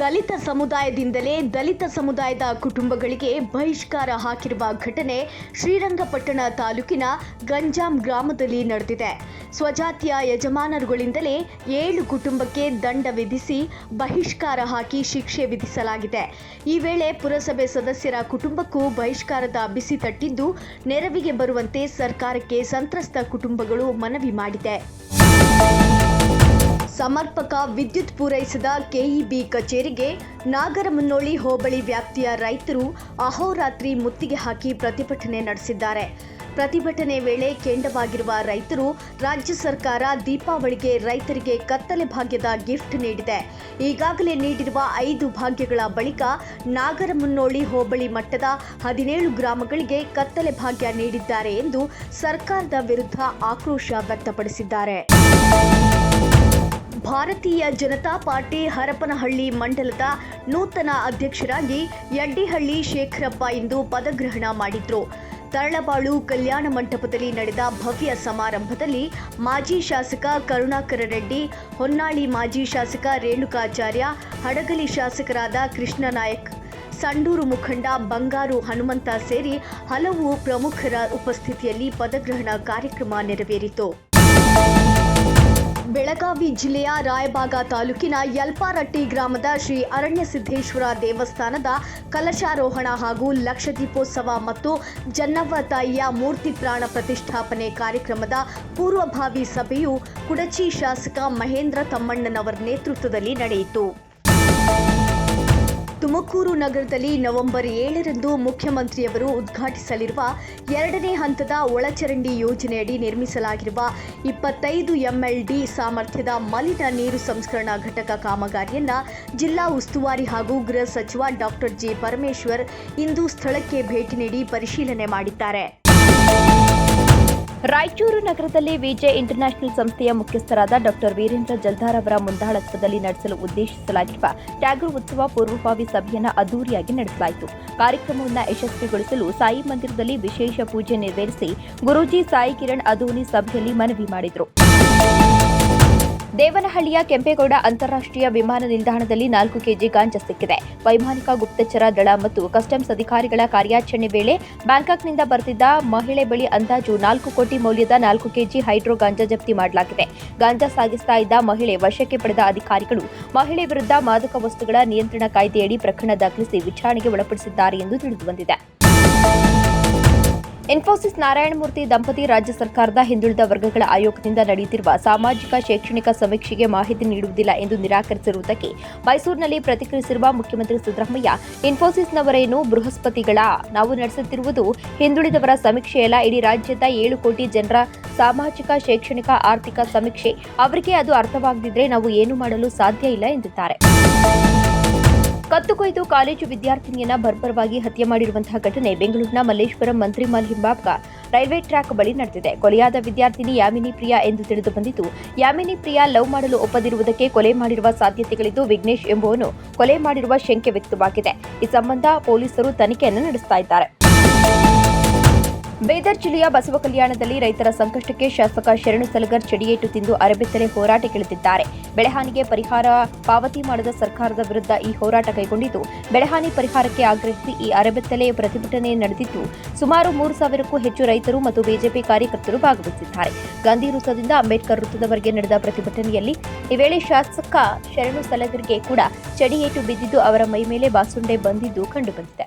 ದಲಿತ ಸಮುದಾಯದಿಂದಲೇ ದಲಿತ ಸಮುದಾಯದ ಕುಟುಂಬಗಳಿಗೆ ಬಹಿಷ್ಕಾರ ಹಾಕಿರುವ ಘಟನೆ ಶ್ರೀರಂಗಪಟ್ಟಣ ತಾಲೂಕಿನ ಗಂಜಾಂ ಗ್ರಾಮದಲ್ಲಿ ನಡೆದಿದೆ. ಸ್ವಜಾತಿಯ ಯಜಮಾನರುಗಳಿಂದಲೇ ಏಳು ಕುಟುಂಬಕ್ಕೆ ದಂಡ ವಿಧಿಸಿ ಬಹಿಷ್ಕಾರ ಹಾಕಿ ಶಿಕ್ಷೆ ವಿಧಿಸಲಾಗಿದೆ. ಈ ವೇಳೆ ಪುರಸಭೆ ಸದಸ್ಯರ ಕುಟುಂಬಕ್ಕೂ ಬಹಿಷ್ಕಾರದ ಬಿಸಿ ತಟ್ಟಿದ್ದು ನೆರವಿಗೆ ಬರುವಂತೆ ಸರ್ಕಾರಕ್ಕೆ ಸಂತ್ರಸ್ತ ಕುಟುಂಬಗಳು ಮನವಿ ಮಾಡಿದೆ. ಸಮರ್ಪಕ ವಿದ್ಯುತ್ ಪೂರೈಸಿದ ಕೆಇಬಿ ಕಚೇರಿಗೆ ನಾಗರಮುನ್ನೋಳಿ ಹೋಬಳಿ ವ್ಯಾಪ್ತಿಯ ರೈತರು ಅಹೋರಾತ್ರಿ ಮುತ್ತಿಗೆ ಹಾಕಿ ಪ್ರತಿಭಟನೆ ನಡೆಸಿದ್ದಾರೆ. ಪ್ರತಿಭಟನೆ ವೇಳೆ ಕೆಂಡವಾಗಿರುವ ರೈತರು ರಾಜ್ಯ ಸರ್ಕಾರ ದೀಪಾವಳಿಗೆ ರೈತರಿಗೆ ಕತ್ತಲೆ ಭಾಗ್ಯದ ಗಿಫ್ಟ್ ನೀಡಿದೆ. ಈಗಾಗಲೇ ನೀಡಿರುವ ಐದು ಭಾಗ್ಯಗಳ ಬಳಿಕ ನಾಗರಮುನ್ನೋಳಿ ಹೋಬಳಿ ಮಟ್ಟದ ಹದಿನೇಳು ಗ್ರಾಮಗಳಿಗೆ ಕತ್ತಲೆ ಭಾಗ್ಯ ನೀಡಿದ್ದಾರೆ ಎಂದು ಸರ್ಕಾರದ ವಿರುದ್ಧ ಆಕ್ರೋಶ ವ್ಯಕ್ತಪಡಿಸಿದ್ದಾರೆ. ಭಾರತೀಯ ಜನತಾ ಪಾರ್ಟಿ ಹರಪನಹಳ್ಳಿ ಮಂಡಲದ ನೂತನ ಅಧ್ಯಕ್ಷರಾಗಿ ಯಡ್ಡಿಹಳ್ಳಿ ಶೇಖರಪ್ಪ ಇಂದು ಪದಗ್ರಹಣ ಮಾಡಿದ್ರು. ತರಳಬಾಳು ಕಲ್ಯಾಣ ಮಂಟಪದಲ್ಲಿ ನಡೆದ ಭವ್ಯ ಸಮಾರಂಭದಲ್ಲಿ ಮಾಜಿ ಶಾಸಕ ಕರುಣಾಕರ ರೆಡ್ಡಿ, ಹೊನ್ನಾಳಿ ಮಾಜಿ ಶಾಸಕ ರೇಣುಕಾಚಾರ್ಯ, ಹಡಗಲಿ ಶಾಸಕರಾದ ಕೃಷ್ಣ ಸಂಡೂರು ಮುಖಂಡ ಬಂಗಾರು ಹನುಮಂತ ಸೇರಿ ಹಲವು ಪ್ರಮುಖರ ಉಪಸ್ಥಿತಿಯಲ್ಲಿ ಪದಗ್ರಹಣ ಕಾರ್ಯಕ್ರಮ ನೆರವೇರಿತು. ಬೆಳಗಾವಿ ಜಿಲ್ಲೆಯ ರಾಯಬಾಗ ತಾಲೂಕಿನ ಯಲ್ಪಾರಟ್ಟಿ ಗ್ರಾಮದ ಶ್ರೀ ಅರಣ್ಯ ಸಿದ್ದೇಶ್ವರ ದೇವಸ್ಥಾನದ ಕಲಶಾರೋಹಣ ಹಾಗೂ ಲಕ್ಷದೀಪೋತ್ಸವ ಮತ್ತು ಜನ್ನವ್ವ ತಾಯಿಯ ಮೂರ್ತಿ ಪ್ರಾಣ ಪ್ರತಿಷ್ಠಾಪನೆ ಕಾರ್ಯಕ್ರಮದ ಪೂರ್ವಭಾವಿ ಸಭೆಯು ಕುಡಚಿ ಶಾಸಕ ಮಹೇಂದ್ರ ತಮ್ಮಣ್ಣನವರ ನೇತೃತ್ವದಲ್ಲಿ ನಡೆಯಿತು. ತುಮಕೂರು ನಗರದಲ್ಲಿ ನವೆಂಬರ್ ಏಳರಂದು ಮುಖ್ಯಮಂತ್ರಿಯವರು ಉದ್ಘಾಟಿಸಲಿರುವ ಎರಡನೇ ಹಂತದ ಒಳಚರಂಡಿ ಯೋಜನೆಯಡಿ ನಿರ್ಮಿಸಲಾಗಿರುವ ಇಪ್ಪತ್ತೈದು ಎಂಎಲ್ಡಿ ಸಾಮರ್ಥ್ಯದ ಮಲಿನ ನೀರು ಸಂಸ್ಕರಣಾ ಘಟಕ ಕಾಮಗಾರಿಯನ್ನು ಜಿಲ್ಲಾ ಉಸ್ತುವಾರಿ ಹಾಗೂ ಗೃಹ ಸಚಿವ ಡಾಕ್ಟರ್ ಜಿ ಪರಮೇಶ್ವರ್ ಇಂದು ಸ್ಥಳಕ್ಕೆ ಭೇಟಿ ನೀಡಿ ಪರಿಶೀಲನೆ ಮಾಡಿದ್ದಾರೆ. ರಾಯಚೂರು ನಗರದಲ್ಲಿ ವಿಜೆ ಇಂಟರ್ನ್ಯಾಷನಲ್ ಸಂಸ್ಥೆಯ ಮುಖ್ಯಸ್ಥರಾದ ಡಾಕ್ಟರ್ ವೀರೇಂದ್ರ ಜಲ್ದಾರ್ ಅವರ ಮುಂದಾಳತ್ವದಲ್ಲಿ ನಡೆಸಲು ಉದ್ದೇಶಿಸಲಾಗಿರುವ ಟ್ಯಾಗೂರ್ ಉತ್ಸವ ಪೂರ್ವಭಾವಿ ಸಭೆಯನ್ನು ಅದ್ದೂರಿಯಾಗಿ ನಡೆಸಲಾಯಿತು. ಕಾರ್ಯಕ್ರಮವನ್ನು ಯಶಸ್ವಿಗೊಳಿಸಲು ಸಾಯಿ ಮಂದಿರದಲ್ಲಿ ವಿಶೇಷ ಪೂಜೆ ನೆರವೇರಿಸಿ ಗುರೂಜಿ ಸಾಯಿ ಕಿರಣ್ ಅದೂನಿ ಸಭೆಯಲ್ಲಿ ಮನವಿ ಮಾಡಿದರು. ದೇವನಹಳ್ಳಿಯ ಕೆಂಪೇಗೌಡ ಅಂತಾರಾಷ್ಟ್ರೀಯ ವಿಮಾನ ನಿಲ್ದಾಣದಲ್ಲಿ ನಾಲ್ಕು ಕೆಜಿ ಗಾಂಜಾ ಸಿಕ್ಕಿದೆ. ವೈಮಾನಿಕ ಗುಪ್ತಚರ ದಳ ಮತ್ತು ಕಸ್ಟಮ್ಸ್ ಅಧಿಕಾರಿಗಳ ಕಾರ್ಯಾಚರಣೆ ವೇಳೆ ಬ್ಯಾಂಕಾಕ್ನಿಂದ ಬರ್ತಿದ್ದ ಮಹಿಳೆ ಬಳಿ ಅಂದಾಜು ನಾಲ್ಕು ಕೋಟಿ ಮೌಲ್ಯದ ನಾಲ್ಕು ಕೆಜಿ ಹೈಡ್ರೋ ಗಾಂಜಾ ಜಪ್ತಿ ಮಾಡಲಾಗಿದೆ. ಗಾಂಜಾ ಸಾಗಿಸ್ತಾ ಇದ್ದ ಮಹಿಳೆ ವಶಕ್ಕೆ ಪಡೆದ ಅಧಿಕಾರಿಗಳು ಮಹಿಳೆ ವಿರುದ್ಧ ಮಾದಕ ವಸ್ತುಗಳ ನಿಯಂತ್ರಣ ಕಾಯ್ದೆಯಡಿ ಪ್ರಕರಣ ದಾಖಲಿಸಿ ವಿಚಾರಣೆಗೆ ಒಳಪಡಿಸಿದ್ದಾರೆ ಎಂದು ತಿಳಿದುಬಂದಿದೆ ಇನ್ಫೋಸಿಸ್ ನಾರಾಯಣಮೂರ್ತಿ ದಂಪತಿ ರಾಜ್ಯ ಸರ್ಕಾರದ ಹಿಂದುಳಿದ ವರ್ಗಗಳ ಆಯೋಗದಿಂದ ನಡೆಯುತ್ತಿರುವ ಸಾಮಾಜಿಕ, ಶೈಕ್ಷಣಿಕ ಸಮೀಕ್ಷೆಗೆ ಮಾಹಿತಿ ನೀಡುವುದಿಲ್ಲ ಎಂದು ನಿರಾಕರಿಸಿರುವುದಕ್ಕೆ ಮೈಸೂರಿನಲ್ಲಿ ಪ್ರತಿಕ್ರಿಯಿಸಿರುವ ಮುಖ್ಯಮಂತ್ರಿ ಸಿದ್ದರಾಮಯ್ಯ, ಇನ್ಫೋಸಿಸ್ನವರೇನು ಬೃಹಸ್ಪತಿಗಳ ನಾವು ನಡೆಸುತ್ತಿರುವುದು ಹಿಂದುಳಿದವರ ಸಮೀಕ್ಷೆಯಲ್ಲ ಇಡೀ ರಾಜ್ಯದ ಏಳು ಕೋಟಿ ಜನರ ಸಾಮಾಜಿಕ, ಶೈಕ್ಷಣಿಕ, ಆರ್ಥಿಕ ಸಮೀಕ್ಷೆ. ಅವರಿಗೆ ಅದು ಅರ್ಥವಾಗದಿದ್ರೆ ನಾವು ಏನು ಮಾಡಲು ಸಾಧ್ಯ ಇಲ್ಲ ಎಂದಿದ್ದಾರೆ. ಕತ್ತು ಕೊಯ್ದು ಕಾಲೇಜು ವಿದ್ಯಾರ್ಥಿನಿಯನ್ನ ಬರ್ಬರವಾಗಿ ಹತ್ಯೆ ಮಾಡಿರುವಂತಹ ಘಟನೆ ಬೆಂಗಳೂರಿನ ಮಲ್ಲೇಶ್ವರಂ ಮಂತ್ರಿಮಲ್ ಹಿಂಬಾಪ್ಕ ರೈಲ್ವೆ ಟ್ರ್ಯಾಕ್ ಬಳಿ ನಡೆದಿದೆ. ಕೊಲೆಯಾದ ವಿದ್ಯಾರ್ಥಿನಿ ಯಾಮಿನಿ ಪ್ರಿಯಾ ಎಂದು ತಿಳಿದು ಬಂದಿದ್ದು, ಯಾಮಿನಿ ಪ್ರಿಯಾ ಲವ್ ಮಾಡಲು ಒಪ್ಪದಿರುವುದಕ್ಕೆ ಕೊಲೆ ಮಾಡಿರುವ ಸಾಧ್ಯತೆಗಳಿದ್ದು ವಿಘ್ನೇಶ್ ಎಂಬುವನು ಕೊಲೆ ಮಾಡಿರುವ ಶಂಕೆ ವ್ಯಕ್ತವಾಗಿದೆ. ಈ ಸಂಬಂಧ ಪೊಲೀಸರು ತನಿಖೆಯನ್ನು ನಡೆಸ್ತಾ ಇದ್ದಾರೆ. ಬೀದರ್ ಜಿಲ್ಲೆಯ ಬಸವ ಕಲ್ಯಾಣದಲ್ಲಿ ರೈತರ ಸಂಕಷ್ಟಕ್ಕೆ ಶಾಸಕ ಶರಣು ಸಲಗರ್ ಚಡಿಯೇಟು ತಿಂದು ಅರೆಬೆತ್ತಲೆ ಹೋರಾಟಕ್ಕಿಳಿದಿದ್ದಾರೆ ಬೆಳೆಹಾನಿಗೆ ಪರಿಹಾರ ಪಾವತಿ ಮಾಡದ ಸರ್ಕಾರದ ವಿರುದ್ಧ ಈ ಹೋರಾಟ ಕೈಗೊಂಡಿದ್ದು, ಬೆಳೆಹಾನಿ ಪರಿಹಾರಕ್ಕೆ ಆಗ್ರಹಿಸಿ ಈ ಅರೆಬೆತ್ತಲೆ ಪ್ರತಿಭಟನೆ ನಡೆದಿದ್ದು, ಸುಮಾರು ಮೂರು ಸಾವಿರಕ್ಕೂ ಹೆಚ್ಚು ರೈತರು ಮತ್ತು ಬಿಜೆಪಿ ಕಾರ್ಯಕರ್ತರು ಭಾಗವಹಿಸಿದ್ದಾರೆ. ಗಾಂಧಿ ವೃತ್ತದಿಂದ ಅಂಬೇಡ್ಕರ್ ವೃತ್ತದವರೆಗೆ ನಡೆದ ಪ್ರತಿಭಟನೆಯಲ್ಲಿ ಈ ವೇಳೆ ಶಾಸಕ ಶರಣು ಸಲಗರ್ಗೆ ಕೂಡ ಚಡಿಯೇಟು ಬಿದ್ದಿದ್ದು, ಅವರ ಮೈ ಮೇಲೆ ಬಾಸುಂಡೆ ಬಂದಿದ್ದು ಕಂಡುಬಂದಿದೆ.